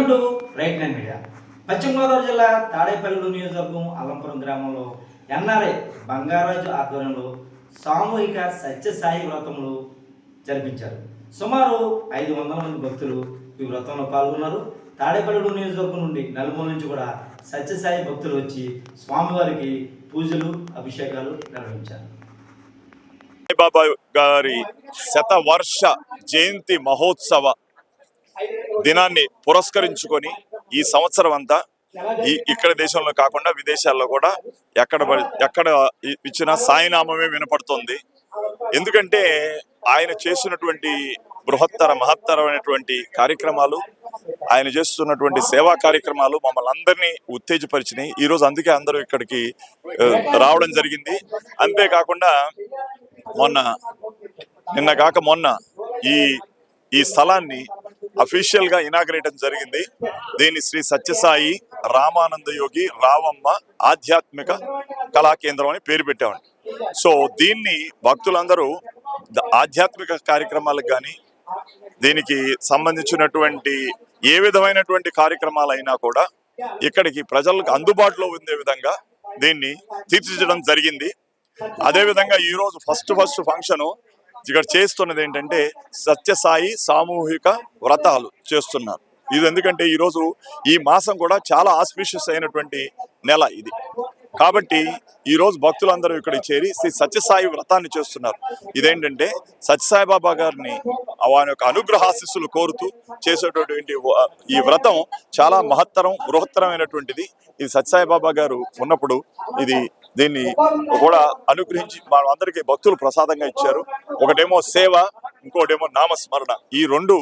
Welcome to right nine media Paschima Godavari జిల్లా తాడేపల్లి నియోజకవర్గం అలంపురం గ్రామంలో ఎన్ఆర్ఐ బంగారాజు ఆధ్వర్యంలో సామూహిక సత్యసాయి వ్రతములు జరిపించారు. సుమారు ఐదు వందల మంది భక్తులు ఈ వ్రతంలో పాల్గొన్నారు. తాడేపల్లి నియోజకవర్గం నుండి నలుమూల నుంచి కూడా సత్యసాయి భక్తులు వచ్చి స్వామివారికి పూజలు అభిషేకాలు నిర్వహించారు. బాబా గారి శతవర్ష జయంతి మహోత్సవ దినాన్ని పురస్కరించుకొని ఈ సంవత్సరం అంతా ఈ ఇక్కడ దేశంలో కాకుండా విదేశాల్లో కూడా ఎక్కడ ఎక్కడ ఇచ్చిన సాయినామమే వినపడుతుంది. ఎందుకంటే ఆయన చేసినటువంటి బృహత్తర మహత్తరమైనటువంటి కార్యక్రమాలు ఆయన చేస్తున్నటువంటి సేవా కార్యక్రమాలు మమ్మల్ని అందరినీ ఉత్తేజపరిచినాయి. ఈ రోజు అందుకే అందరూ ఇక్కడికి రావడం జరిగింది. అంతేకాకుండా మొన్న నిన్న కాక మొన్న ఈ ఈ స్థలాన్ని అఫీషియల్గా ఇనాగ్రేటం జరిగింది. దీన్ని శ్రీ సత్యసాయి రామానంద యోగి రావమ్మ ఆధ్యాత్మిక కళా కేంద్రం అని పేరు పెట్టామండి. సో దీన్ని భక్తులందరూ ఆధ్యాత్మిక కార్యక్రమాలకు కానీ దీనికి సంబంధించినటువంటి ఏ విధమైనటువంటి కార్యక్రమాలైనా కూడా ఇక్కడికి ప్రజలకు అందుబాటులో ఉండే విధంగా దీన్ని తీర్చిదిద్దడం జరిగింది. అదేవిధంగా ఈరోజు ఫస్ట్ ఫస్ట్ ఫంక్షను ఇక్కడ చేస్తున్నది ఏంటంటే సత్యసాయి సామూహిక వ్రతాలు చేస్తున్నారు. ఇది ఎందుకంటే ఈరోజు ఈ మాసం కూడా చాలా ఆస్పిషియస్ అయినటువంటి నెల ఇది. కాబట్టి ఈ రోజు భక్తులందరూ ఇక్కడ చేరి శ్రీ సత్యసాయి వ్రతాన్ని చేస్తున్నారు. ఇదేంటంటే సత్యసాయి బాబా గారిని వారి యొక్క అనుగ్రహాశిస్సులు కోరుతూ చేసేటటువంటి ఈ వ్రతం చాలా మహత్తరం బృహత్తరమైనటువంటిది. ఇది సత్యసాయి బాబా గారు ఉన్నప్పుడు ఇది దీన్ని కూడా అనుగ్రహించి మనం అందరికీ భక్తులు ప్రసాదంగా ఇచ్చారు. ఒకటేమో సేవ ఇంకోటేమో నామస్మరణ. ఈ రెండు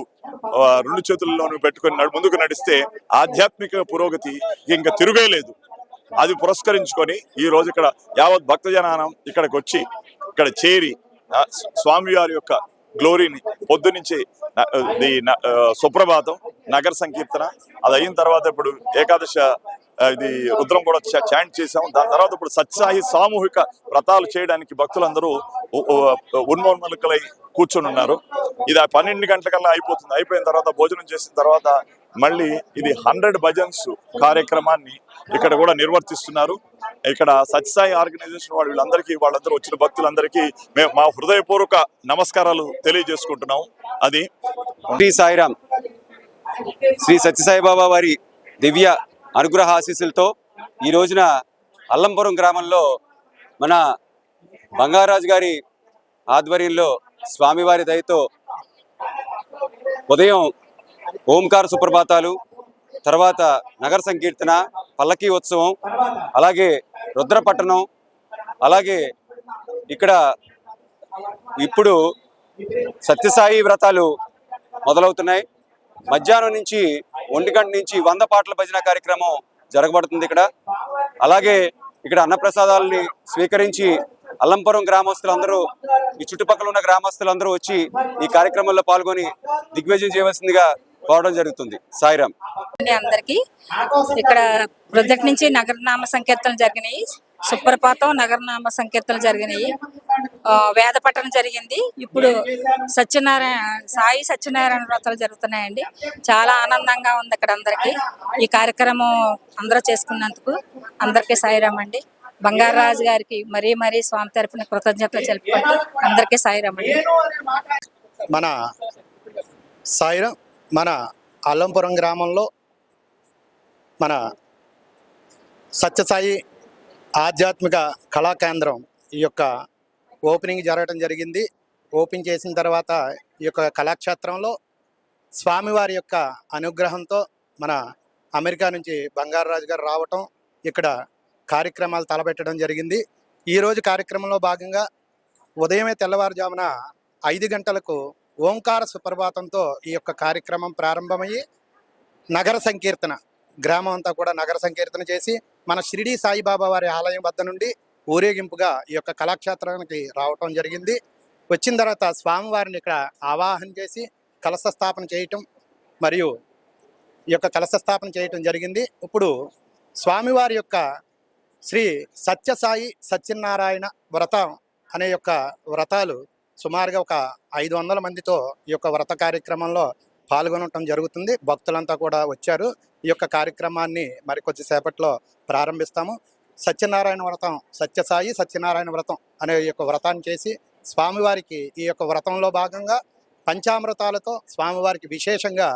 రెండు చేతుల్లోనూ పెట్టుకొని ముందుకు నడిస్తే ఆధ్యాత్మిక పురోగతి ఇంకా తిరుగేలేదు. అది పురస్కరించుకొని ఈ రోజు ఇక్కడ యావత్ భక్త జనానం ఇక్కడికి వచ్చి ఇక్కడ చేరి స్వామివారి యొక్క గ్లోరీని పొద్దునుంచి సుప్రభాతం నగర సంకీర్తన అది అయిన తర్వాత ఇప్పుడు ఏకాదశ ఇది రుద్రం కూడా చాంట్ చేసాం దాని తర్వాత ఇప్పుడు సత్సాయి సామూహిక వ్రతాలు చేయడానికి భక్తులందరూ ఉన్మోన్మలుకలై కూర్చొని ఉన్నారు. ఇది పన్నెండు గంటలకల్లా అయిపోతుంది. అయిపోయిన తర్వాత భోజనం చేసిన తర్వాత మళ్ళీ ఇది హండ్రెడ్ భజన్స్ కార్యక్రమాన్ని ఇక్కడ కూడా నిర్వర్తిస్తున్నారు. ఇక్కడ సత్యసాయి ఆర్గనైజేషన్ వాళ్ళు వీళ్ళందరికీ వాళ్ళందరూ వచ్చిన భక్తులందరికీ మేము మా హృదయపూర్వక నమస్కారాలు తెలియజేసుకుంటున్నాం. అది శ్రీ సాయిరామ్ శ్రీ సత్యసాయి బాబా వారి దివ్య అనుగ్రహ ఆశీస్సులతో ఈ రోజున అల్లంపురం గ్రామంలో మన బంగారాజు గారి ఆధ్వర్యంలో స్వామివారి దయతో ఉదయం ఓంకార సుప్రభాతాలు తర్వాత నగర సంకీర్తన పల్లకీ ఉత్సవం అలాగే రుద్రపట్టణం అలాగే ఇక్కడ ఇప్పుడు సత్యసాయి వ్రతాలు మొదలవుతున్నాయి. మధ్యాహ్నం నుంచి ఒంటిగంట నుంచి వంద పాటల భజన కార్యక్రమం జరగబడుతుంది ఇక్కడ. అలాగే ఇక్కడ అన్నప్రసాదాలని స్వీకరించి అల్లంపురం గ్రామస్తులందరూ ఈ చుట్టుపక్కల ఉన్న గ్రామస్తులందరూ వచ్చి ఈ కార్యక్రమంలో పాల్గొని దిగ్విజయం చేయవలసిందిగా కోరడం జరుగుతుంది. సాయిరామ్. అందరికీ అందరికి. ఇక్కడ ప్రొజెక్ట్ నుంచి నగరనామ సంకీర్తనలు జరిగినాయి. సుప్రపాతం నగరనామ సంకీర్తనలు జరిగినాయి. వేద పట్టణం జరిగింది. ఇప్పుడు సత్యనారాయణ సాయి సత్యనారాయణ వ్రతాలు జరుగుతున్నాయండి. చాలా ఆనందంగా ఉంది ఇక్కడ అందరికి. ఈ కార్యక్రమం అందరూ చేసుకున్నందుకు అందరికీ సాయిరామ్ అండి బంగారాజు గారికి మరీ మరీ స్వామి తరపున కృతజ్ఞతలు తెలుపుకుంటూ అందరికీ సాయిరామ్ అండి మన సాయిరం మన అల్లంపురం గ్రామంలో మన సత్యసాయి ఆధ్యాత్మిక కళాకేంద్రం ఈ యొక్క ఓపెనింగ్ జరగడం జరిగింది. ఓపెన్ చేసిన తర్వాత ఈ యొక్క కళాక్షేత్రంలో స్వామివారి యొక్క అనుగ్రహంతో మన అమెరికా నుంచి బంగారరాజు గారు రావటం ఇక్కడ కార్యక్రమాలు తలపెట్టడం జరిగింది. ఈరోజు కార్యక్రమంలో భాగంగా ఉదయమే తెల్లవారుజామున ఐదు గంటలకు ఓంకార సుప్రభాతంతో ఈ యొక్క కార్యక్రమం ప్రారంభమయ్యి నగర సంకీర్తన గ్రామం అంతా కూడా నగర సంకీర్తన చేసి మన షిరిడి సాయిబాబా వారి ఆలయం వద్ద నుండి ఊరేగింపుగా ఈ యొక్క కళాక్షేత్రానికి రావటం జరిగింది. వచ్చిన తర్వాత స్వామివారిని ఇక్కడ ఆవాహన చేసి కలశ స్థాపన చేయటం మరియు ఈ యొక్క కలశ స్థాపన చేయటం జరిగింది. ఇప్పుడు స్వామివారి యొక్క శ్రీ సత్యసాయి సత్యనారాయణ వ్రతం అనే యొక్క వ్రతాలు సుమారుగా ఒక ఐదు వందల మందితో ఈ యొక్క వ్రత కార్యక్రమంలో పాల్గొనటం జరుగుతుంది. భక్తులంతా కూడా వచ్చారు. ఈ యొక్క కార్యక్రమాన్ని మరి కొద్దిసేపట్లో ప్రారంభిస్తాము. సత్యనారాయణ వ్రతం సత్యసాయి సత్యనారాయణ వ్రతం అనే యొక్క వ్రతాన్ని చేసి స్వామివారికి ఈ యొక్క వ్రతంలో భాగంగా పంచామృతాలతో స్వామివారికి విశేషంగా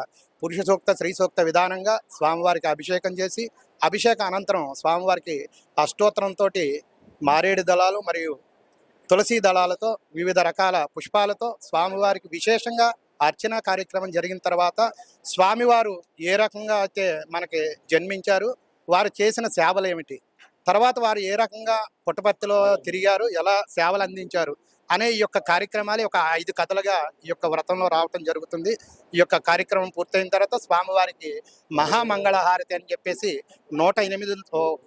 పురుష సూక్త స్త్రీ సూక్త విధానంగా స్వామివారికి అభిషేకం చేసి అభిషేక అనంతరం స్వామివారికి అష్టోత్తరంతో మారేడు దళాలు మరియు తులసి దళాలతో వివిధ రకాల పుష్పాలతో స్వామివారికి విశేషంగా అర్చన కార్యక్రమం జరిగిన తర్వాత స్వామివారు ఏ రకంగా అయితే మనకి జన్మించారు వారు చేసిన సేవలు ఏమిటి తర్వాత వారు ఏ రకంగా పుట్టపర్తిలో తిరిగారు ఎలా సేవలు అందించారు అనే ఈ యొక్క కార్యక్రమాలు ఒక ఐదు కథలుగా ఈ యొక్క వ్రతంలో రావటం జరుగుతుంది. ఈ యొక్క కార్యక్రమం పూర్తయిన తర్వాత స్వామివారికి మహామంగళహారతి అని చెప్పేసి నూట ఎనిమిది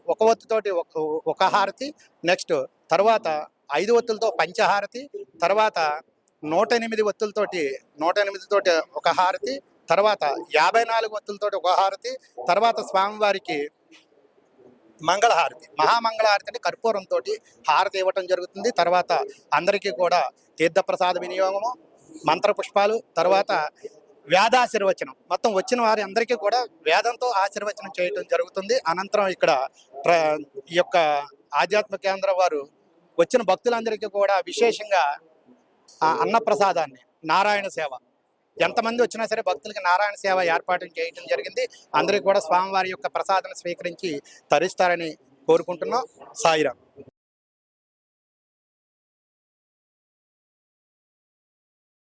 ఒక ఒత్తుతోటి ఒక- ఒక హారతి నెక్స్ట్ తర్వాత ఐదు ఒత్తులతో పంచహారతి తర్వాత నూట ఎనిమిది ఒత్తులతోటి నూట ఎనిమిదితోటి ఒక హారతి తర్వాత యాభై నాలుగు ఒత్తులతోటి ఒక హారతి తర్వాత స్వామివారికి మంగళహారతి. మహామంగళహారతి అంటే కర్పూరంతో హారతి ఇవ్వటం జరుగుతుంది. తర్వాత అందరికీ కూడా తీర్థప్రసాద వినియోగము మంత్రపుష్పాలు తర్వాత వేదాశీర్వచనం మొత్తం వచ్చిన వారి అందరికీ కూడా వేదంతో ఆశీర్వచనం చేయటం జరుగుతుంది. అనంతరం ఇక్కడ ప్ర- ఈ యొక్క ఆధ్యాత్మిక కేంద్రం వారు వచ్చిన భక్తులందరికీ కూడా విశేషంగా ఆ అన్నప్రసాదాన్ని నారాయణ సేవ. ఎంతమంది వచ్చినా సరే భక్తులకి నారాయణ సేవ ఏర్పాటు చేయడం జరిగింది. అందరికీ కూడా స్వామివారి యొక్క ప్రసాదాన్ని స్వీకరించి తరిస్తారని కోరుకుంటున్నాం. సాయిరామ్.